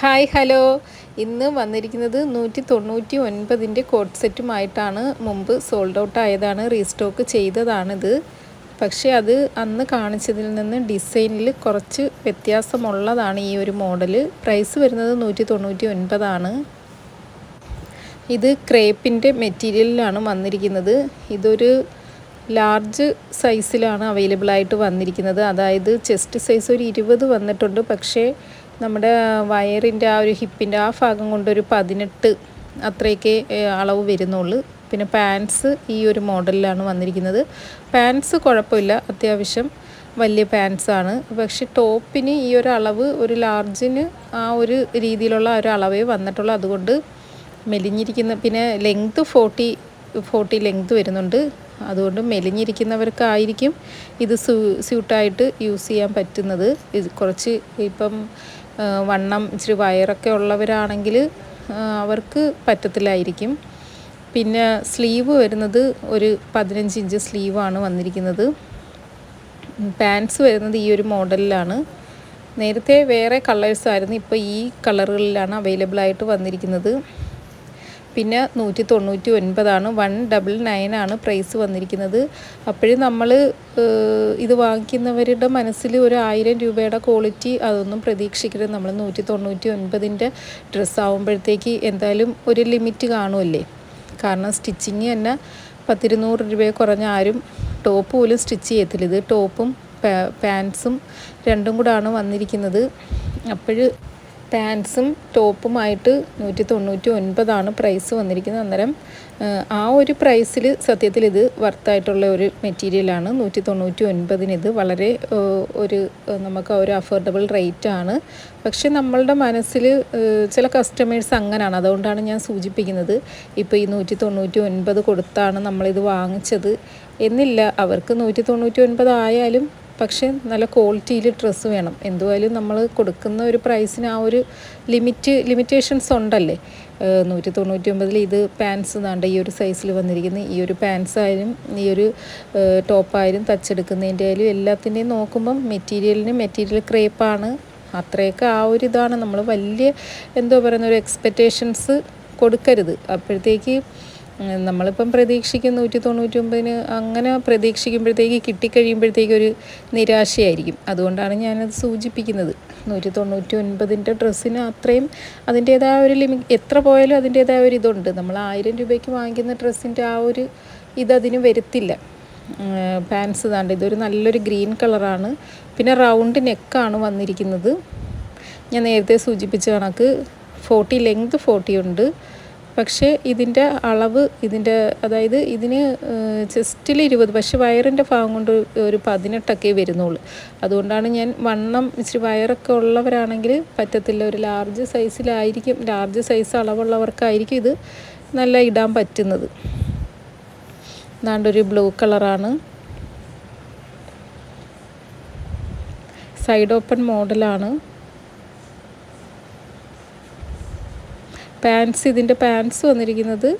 Hi hello. ഇന്ന് വന്നിരിക്കുന്നത് നൂറ്റി തൊണ്ണൂറ്റി ഒൻപതിന്റെ കോട്ട് സെറ്റുമായിട്ടാണ് മുമ്പ് സോൾഡ് ഔട്ട് ആയതാണ് റീസ്റ്റോക്ക് ചെയ്തതാണിത്. പക്ഷേ അത് അന്ന് കാണിച്ചതിൽ നിന്ന് ഡിസൈനിൽ കുറച്ച് വ്യത്യാസമുള്ളതാണ് ഈ ഒരു മോഡൽ പ്രൈസ് വരുന്നത് നൂറ്റി തൊണ്ണൂറ്റി ഒൻപതാണ് ഇത് ക്രേപ്പിന്റെ മെറ്റീരിയലിലാണ് വന്നിരിക്കുന്നത്. ഇതൊരു ലാർജ് സൈസിലാണ് അവൈലബിൾ ആയിട്ട് വന്നിരിക്കുന്നത്. അതായത് ചെസ്റ്റ് സൈസ് ഒരു ഇരുപത് വന്നിട്ടുണ്ട്. പക്ഷേ നമ്മുടെ വയറിന്റെ ആ ഒരു ഹിപ്പിന്റെ ആ ഭാഗം കൊണ്ടൊരു പതിനെട്ട് അത്രയൊക്കെ അളവ് വരുന്നുള്ളൂ. പിന്നെ പാൻസ് ഈ ഒരു മോഡലിലാണ് വന്നിരിക്കുന്നത്. പാൻസ് കുഴപ്പമില്ല അത്യാവശ്യം വലിയ പാൻസാണ്. പക്ഷെ ടോപ്പിന് ഈ ഒരു അളവ് ഒരു ലാർജിന് ആ ഒരു രീതിയിലുള്ള ഒരു അളവേ വന്നിട്ടുള്ളൂ. അതുകൊണ്ട് മെലിഞ്ഞിരിക്കുന്ന പിന്നെ ലെങ്ത് ഫോർട്ടി ഫോർട്ടി ലെങ്ത് വരുന്നുണ്ട്. അതുകൊണ്ട് മെലിഞ്ഞിരിക്കുന്നവർക്കായിരിക്കും ഇത് സ്യൂട്ടായിട്ട് യൂസ് ചെയ്യാൻ പറ്റുന്നത്. ഇത് കുറച്ച് ഇപ്പം വണ്ണം ഇച്ചിരി വയറൊക്കെ ഉള്ളവരാണെങ്കിൽ അവർക്ക് പറ്റത്തില്ലായിരിക്കും. പിന്നെ സ്ലീവ് വരുന്നത് ഒരു പതിനഞ്ച് ഇഞ്ച് സ്ലീവാണ് വന്നിരിക്കുന്നത്. പാൻസ് വരുന്നത് ഈ ഒരു മോഡലിലാണ്. നേരത്തെ വേറെ കളേഴ്സായിരുന്നു ഇപ്പോൾ ഈ കളറുകളിലാണ് അവൈലബിൾ ആയിട്ട് വന്നിരിക്കുന്നത്. പിന്നെ നൂറ്റി തൊണ്ണൂറ്റി ഒൻപതാണ് വൺ ഡബിൾ നയൻ ആണ് പ്രൈസ് വന്നിരിക്കുന്നത്. അപ്പോഴും നമ്മൾ ഇത് വാങ്ങിക്കുന്നവരുടെ മനസ്സിൽ ഒരു ആയിരം രൂപയുടെ ക്വാളിറ്റി അതൊന്നും പ്രതീക്ഷിക്കരുത്. നമ്മൾ നൂറ്റി തൊണ്ണൂറ്റി ഒൻപതിന്റെ ഡ്രസ്സ് ആകുമ്പോഴത്തേക്ക് എന്തായാലും ഒരു ലിമിറ്റ് കാണുമല്ലേ കാരണം സ്റ്റിച്ചിങ് തന്നെ പത്തിരുന്നൂറ് രൂപയെ കുറഞ്ഞ ആരും ടോപ്പ് പോലും സ്റ്റിച്ച് ചെയ്യത്തില്ല. ഇത് ടോപ്പും പാൻസും രണ്ടും കൂടാണ് വന്നിരിക്കുന്നത്. അപ്പോൾ പാൻസും ടോപ്പുമായിട്ട് നൂറ്റി തൊണ്ണൂറ്റി ഒൻപതാണ് പ്രൈസ് വന്നിരിക്കുന്നത്. അന്നേരം ആ ഒരു പ്രൈസിൽ സത്യത്തിൽ ഇത് വർത്തായിട്ടുള്ള ഒരു മെറ്റീരിയലാണ്. നൂറ്റി തൊണ്ണൂറ്റി ഒൻപതിന് ഇത് വളരെ ഒരു നമുക്ക് ഒരു അഫോർഡബിൾ റേറ്റ് ആണ് പക്ഷെ നമ്മളുടെ മനസ്സിൽ ചില കസ്റ്റമേഴ്സ് അങ്ങനെയാണ് അതുകൊണ്ടാണ് ഞാൻ സൂചിപ്പിക്കുന്നത് ഇപ്പോൾ ഈ നൂറ്റി തൊണ്ണൂറ്റി ഒൻപത് കൊടുത്താണ് നമ്മളിത് വാങ്ങിച്ചത് എന്നില്ല. അവർക്ക് നൂറ്റി തൊണ്ണൂറ്റി ഒൻപത് ആയാലും പക്ഷേ നല്ല ക്വാളിറ്റിയിൽ ഡ്രസ്സ് വേണം. എന്തുവായാലും നമ്മൾ കൊടുക്കുന്ന ഒരു പ്രൈസിന് ആ ഒരു ലിമിറ്റ് ലിമിറ്റേഷൻസ് ഉണ്ടല്ലേ? നൂറ്റി തൊണ്ണൂറ്റി ഒമ്പതിൽ ഇത് പാൻസ് നാണ്ട ഈ ഒരു സൈസിൽ വന്നിരിക്കുന്ന. ഈ ഒരു പാൻസ് ആയാലും ഈ ഒരു ടോപ്പായാലും തച്ചെടുക്കുന്നതിന്റെ ആയാലും എല്ലാത്തിന്റെയും നോക്കുമ്പം മെറ്റീരിയലിന് മെറ്റീരിയൽ ക്രേപ്പാണ് അത്രയൊക്കെ ആ ഒരു ഇതാണ്. നമ്മൾ വലിയ എന്തോ പറയുന്ന ഒരു എക്സ്പെക്റ്റേഷൻസ് കൊടുക്കരുത്. അപ്പോഴത്തേക്ക് നമ്മളിപ്പം പ്രതീക്ഷിക്കുന്ന നൂറ്റി തൊണ്ണൂറ്റി ഒമ്പതിന് അങ്ങനെ പ്രതീക്ഷിക്കുമ്പോഴത്തേക്ക് കിട്ടിക്കഴിയുമ്പോഴത്തേക്ക് ഒരു നിരാശയായിരിക്കും. അതുകൊണ്ടാണ് ഞാനത് സൂചിപ്പിക്കുന്നത്. നൂറ്റി തൊണ്ണൂറ്റി ഒൻപതിന്റെ ഡ്രസ്സിന് അത്രയും അതിന്റേതായ ഒരു ലിമി എത്ര പോയാലും അതിന്റേതായ ഒരു ഇതുണ്ട്. നമ്മൾ ആയിരം രൂപയ്ക്ക് വാങ്ങിക്കുന്ന ഡ്രസ്സിന്റെ ആ ഒരു ഇതതിന് വരുത്തില്ല. പാൻസ് താണ്ട് ഇതൊരു നല്ലൊരു ഗ്രീൻ കളറാണ്. പിന്നെ റൗണ്ട് നെക്കാണ് വന്നിരിക്കുന്നത്. ഞാൻ നേരത്തെ സൂചിപ്പിച്ച കണക്ക് ഫോർട്ടി ലെങ്ത് ഫോർട്ടി ഉണ്ട് പക്ഷേ ഇതിന്റെ അളവ് ഇതിന്റെ അതായത് ഇതിന് ചെസ്റ്റിൽ ഇരുപത് പക്ഷേ വയറിന്റെ ഭാഗം കൊണ്ട് ഒരു പതിനെട്ടൊക്കെ വരുന്നുള്ളൂ. അതുകൊണ്ടാണ് ഞാൻ വണ്ണം ഇച്ചിരി വയറൊക്കെ ഉള്ളവരാണെങ്കിൽ പറ്റത്തില്ല. ഒരു ലാർജ് സൈസിലായിരിക്കും ലാർജ് സൈസ് അളവുള്ളവർക്കായിരിക്കും ഇത് നല്ല ഇടാൻ പറ്റുന്നത്. ഒരു ബ്ലൂ കളറാണ്. സൈഡ് ഓപ്പൺ മോഡലാണ്. പാൻസ് ഇതിന്റെ പാൻസ് വന്നിരിക്കുന്നത്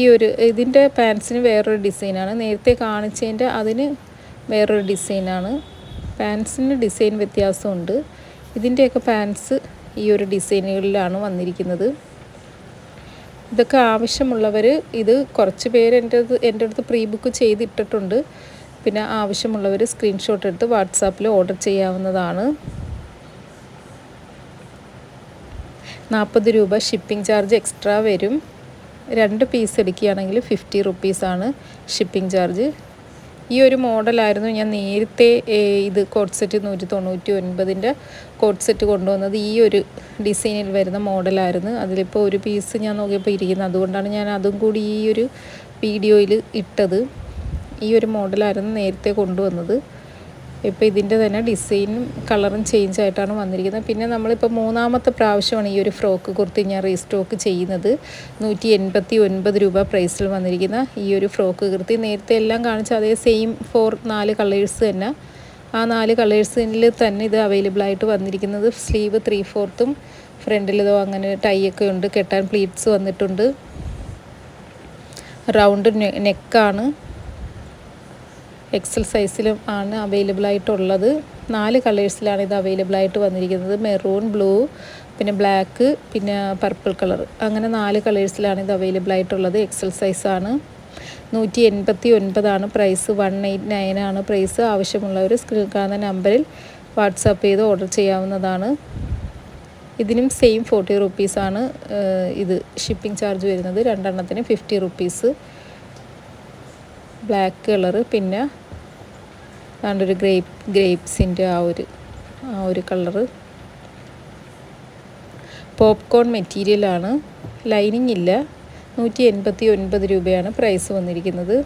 ഈ ഒരു ഇതിന്റെ പാൻസിന് വേറൊരു ഡിസൈനാണ് നേരത്തെ കാണിച്ചതിന്റെ അതിന് വേറൊരു ഡിസൈനാണ് പാൻസിന് ഡിസൈൻ വ്യത്യാസമുണ്ട്. ഇതിന്റെയൊക്കെ പാൻസ് ഈ ഒരു ഡിസൈനുകളിലാണ് വന്നിരിക്കുന്നത്. ഇതൊക്കെ ആവശ്യമുള്ളവർ ഇത് കുറച്ച് പേര് എന്റെ എന്റെ അടുത്ത് പ്രീ ബുക്ക് ചെയ്തിട്ടിട്ടുണ്ട്. പിന്നെ ആവശ്യമുള്ളവർ സ്ക്രീൻഷോട്ട് എടുത്ത് വാട്സാപ്പിൽ ഓർഡർ ചെയ്യാവുന്നതാണ്. നാൽപ്പത് രൂപ ഷിപ്പിംഗ് ചാർജ് എക്സ്ട്രാ വരും. രണ്ട് പീസ് എടുക്കുകയാണെങ്കിൽ ഫിഫ്റ്റി റുപ്പീസാണ് ഷിപ്പിംഗ് ചാർജ് ഈ ഒരു മോഡലായിരുന്നു ഞാൻ നേരത്തെ ഇത് കോട്ട് സെറ്റ് നൂറ്റി തൊണ്ണൂറ്റി ഒൻപതിന്റെ കോട്ട് സെറ്റ് കൊണ്ടുവന്നത്. ഈ ഒരു ഡിസൈനിൽ വരുന്ന മോഡലായിരുന്നു അതിലിപ്പോൾ ഒരു പീസ് ഞാൻ നോക്കിയപ്പോൾ ഇരിക്കുന്നത് അതുകൊണ്ടാണ് ഞാൻ അതും കൂടി ഈ ഒരു വീഡിയോയിൽ ഇട്ടത്. ഈ ഒരു മോഡലായിരുന്നു നേരത്തെ കൊണ്ടുവന്നത്. ഇപ്പോൾ ഇതിന്റെ തന്നെ ഡിസൈനും കളറും ചേഞ്ച് ആയിട്ടാണ് വന്നിരിക്കുന്നത്. പിന്നെ നമ്മളിപ്പോൾ മൂന്നാമത്തെ പ്രാവശ്യമാണ് ഈ ഒരു ഫ്രോക്ക് കുർത്തി ഞാൻ റീസ്റ്റോക്ക് ചെയ്യുന്നത്. നൂറ്റി എൺപത്തി ഒൻപത് രൂപ പ്രൈസിൽ വന്നിരിക്കുന്ന ഈ ഒരു ഫ്രോക്ക് കുർത്തി. നേരത്തെ എല്ലാം കാണിച്ച അതേ സെയിം ഫോർ നാല് കളേഴ്സ് തന്നെ. ആ നാല് കളേഴ്സിൽ തന്നെ ഇത് അവൈലബിൾ ആയിട്ട് വന്നിരിക്കുന്നത്. സ്ലീവ് ത്രീ ഫോർത്തും ഫ്രണ്ടിലിതോ അങ്ങനെ ടൈയൊക്കെ ഉണ്ട്. കെട്ടാൻ പ്ലീറ്റ്സ് വന്നിട്ടുണ്ട്. റൗണ്ട് നെക്കാണ് എക്സൽ സൈസിലും ആണ് അവൈലബിൾ ആയിട്ടുള്ളത്. നാല് കളേഴ്സിലാണ് ഇത് അവൈലബിൾ ആയിട്ട് വന്നിരിക്കുന്നത്. മെറൂൺ ബ്ലൂ പിന്നെ ബ്ലാക്ക് പിന്നെ പർപ്പിൾ കളർ അങ്ങനെ നാല് കളേഴ്സിലാണ് ഇത് അവൈലബിൾ ആയിട്ടുള്ളത്. എക്സൽ സൈസാണ് നൂറ്റി എൺപത്തി ഒൻപതാണ് പ്രൈസ് വൺ എയ്റ്റ് നയൻ ആണ് പ്രൈസ് ആവശ്യമുള്ളവർ സ്ക്രീൻ കാണുന്ന നമ്പറിൽ വാട്സാപ്പ് ചെയ്ത് ഓർഡർ ചെയ്യാവുന്നതാണ്. ഇതിനും സെയിം ഫോർട്ടി റുപ്പീസാണ് ഇത് ഷിപ്പിംഗ് ചാർജ് വരുന്നത്. രണ്ടെണ്ണത്തിന് ഫിഫ്റ്റി റുപ്പീസ് ബ്ലാക്ക് കളറ് പിന്നെ ഒരു ഗ്രേപ്പ് ഗ്രേപ്സിന്റെ ആ ഒരു ആ ഒരു കളറ്. പോപ്കോൺ മെറ്റീരിയലാണ്. ലൈനിങ് ഇല്ല നൂറ്റി എൺപത്തി ഒൻപത് രൂപയാണ് പ്രൈസ് വന്നിരിക്കുന്നത്.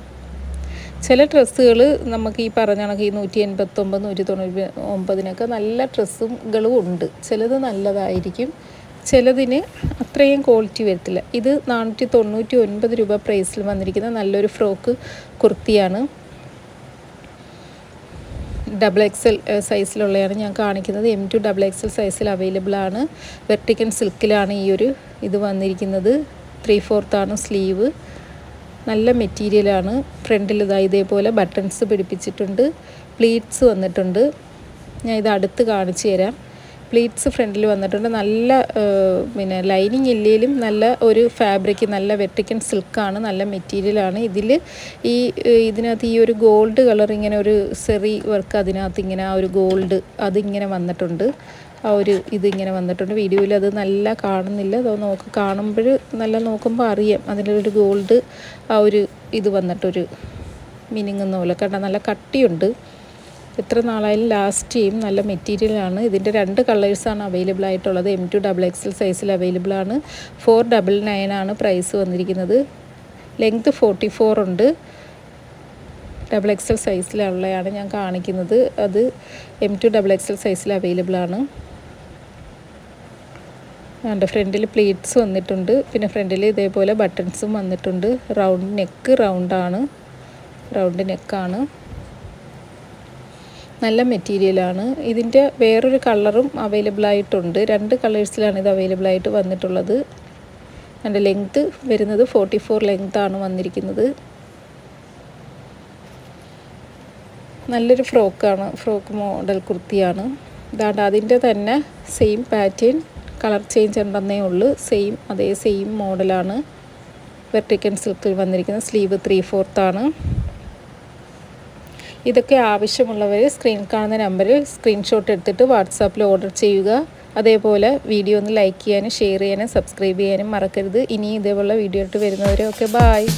ചില ഡ്രസ്സുകൾ നമുക്ക് ഈ പറഞ്ഞ കണക്ക് ഈ നൂറ്റി എൺപത്തൊമ്പത് നൂറ്റി തൊണ്ണൂറ്റി ഒമ്പതിനൊക്കെ നല്ല ഡ്രസ്സുകളും ഉണ്ട്. ചിലത് നല്ലതായിരിക്കും. ചിലതിന് അത്രയും ക്വാളിറ്റി വരത്തില്ല. ഇത് നാനൂറ്റി തൊണ്ണൂറ്റി ഒൻപത് രൂപ പ്രൈസിൽ വന്നിരിക്കുന്ന നല്ലൊരു ഫ്രോക്ക് കുർത്തിയാണ്. ഡബിൾ എക്സൽ സൈസിലുള്ളതാണ് ഞാൻ കാണിക്കുന്നത്. എം ടു ഡബിൾ എക്സൽ സൈസിൽ അവൈലബിൾ ആണ്. വെർട്ടിക്കൻ സിൽക്കിലാണ് ഈ ഒരു ഇത് വന്നിരിക്കുന്നത്. ത്രീ ഫോർത്താണ് സ്ലീവ് നല്ല മെറ്റീരിയലാണ് ഫ്രണ്ടിൽ ഇതാ ഇതേപോലെ ബട്ടൺസ് പിടിപ്പിച്ചിട്ടുണ്ട്. പ്ലീറ്റ്സ് വന്നിട്ടുണ്ട്. ഞാൻ ഇത് അടുത്ത് കാണിച്ചു തരാം. പ്ലീറ്റ്സ് ഫ്രണ്ടിൽ വന്നിട്ടുണ്ട്. നല്ല പിന്നെ ലൈനിങ് ഇല്ലെങ്കിലും നല്ല ഒരു ഫാബ്രിക് നല്ല വെട്ടിക്കൻ സിൽക്കാണ് നല്ല മെറ്റീരിയലാണ് ഇതിൽ ഈ ഇതിനകത്ത് ഈ ഒരു ഗോൾഡ് കളർ ഇങ്ങനെ ഒരു സെറി വർക്ക് അതിനകത്ത് ഇങ്ങനെ ആ ഒരു ഗോൾഡ് അതിങ്ങനെ വന്നിട്ടുണ്ട്. ആ ഒരു ഇതിങ്ങനെ വന്നിട്ടുണ്ട്. വീഡിയോയിൽ അത് നല്ല കാണുന്നില്ല. അത് നോക്ക് കാണുമ്പോൾ നല്ല നോക്കുമ്പോൾ അറിയാം. അതിലൊരു ഗോൾഡ് ആ ഒരു ഇത് വന്നിട്ടൊരു മിനിങ്ങുന്ന പോലെ. കണ്ട നല്ല കട്ടിയുണ്ട്. എത്ര നാളായാലും ലാസ്റ്റ് ചെയ്യും നല്ല മെറ്റീരിയലാണ് ഇതിന്റെ രണ്ട് കളേഴ്സാണ് അവൈലബിൾ ആയിട്ടുള്ളത്. എം ടു ഡബിൾ എക്സൽ സൈസിൽ അവൈലബിൾ ആണ്. ഫോർ ഡബിൾ നയൻ ആണ് പ്രൈസ് വന്നിരിക്കുന്നത്. ലെങ്ത് ഫോർട്ടി ഫോർ ഉണ്ട് ഡബിൾ എക്സൽ സൈസിലുള്ളതാണ് ഞാൻ കാണിക്കുന്നത്. അത് എം ടു ഡബിൾ എക്സൽ സൈസിൽ അവൈലബിൾ ആണ്. എന്റെ ഫ്രണ്ടിൽ പ്ലീറ്റ്സ് വന്നിട്ടുണ്ട്. പിന്നെ ഫ്രണ്ടിൽ ഇതേപോലെ ബട്ടൺസും വന്നിട്ടുണ്ട്. റൗണ്ട് നെക്ക് റൗണ്ടാണ് റൗണ്ട് നെക്കാണ് നല്ല മെറ്റീരിയലാണ് ഇതിന്റെ വേറൊരു കളറും അവൈലബിൾ ആയിട്ടുണ്ട്. രണ്ട് കളേഴ്സിലാണ് ഇത് അവൈലബിൾ ആയിട്ട് വന്നിട്ടുള്ളത്. എന്റെ ലെങ്ത്ത് വരുന്നത് ഫോർട്ടി ഫോർ ലെങ്ത്താണ് വന്നിരിക്കുന്നത്. നല്ലൊരു ഫ്രോക്കാണ് ഫ്രോക്ക് മോഡൽ കുർത്തിയാണ്. ഇതാണ്ട് അതിന്റെ തന്നെ സെയിം പാറ്റേൺ കളർ ചേഞ്ച് ഉണ്ടെന്നേ ഉള്ളൂ. സെയിം അതേ സെയിം മോഡലാണ് വെർട്ടിക്കൻ സിൽക്കിൽ വന്നിരിക്കുന്ന സ്ലീവ് ത്രീ ഫോർത്താണ് ഇതൊക്കെ ആവശ്യമുള്ളവർ സ്ക്രീൻ കാണുന്ന നമ്പറിൽ സ്ക്രീൻഷോട്ട് എടുത്തിട്ട് വാട്സാപ്പിൽ ഓർഡർ ചെയ്യുക. അതേപോലെ വീഡിയോ ഒന്ന് ലൈക്ക് ചെയ്യാനും ഷെയർ ചെയ്യാനും സബ്സ്ക്രൈബ് ചെയ്യാനും മറക്കരുത്. ഇനി ഇതേപോലെ വീഡിയോ ഇട്ട് വരുന്നവരെയൊക്കെ ബായ്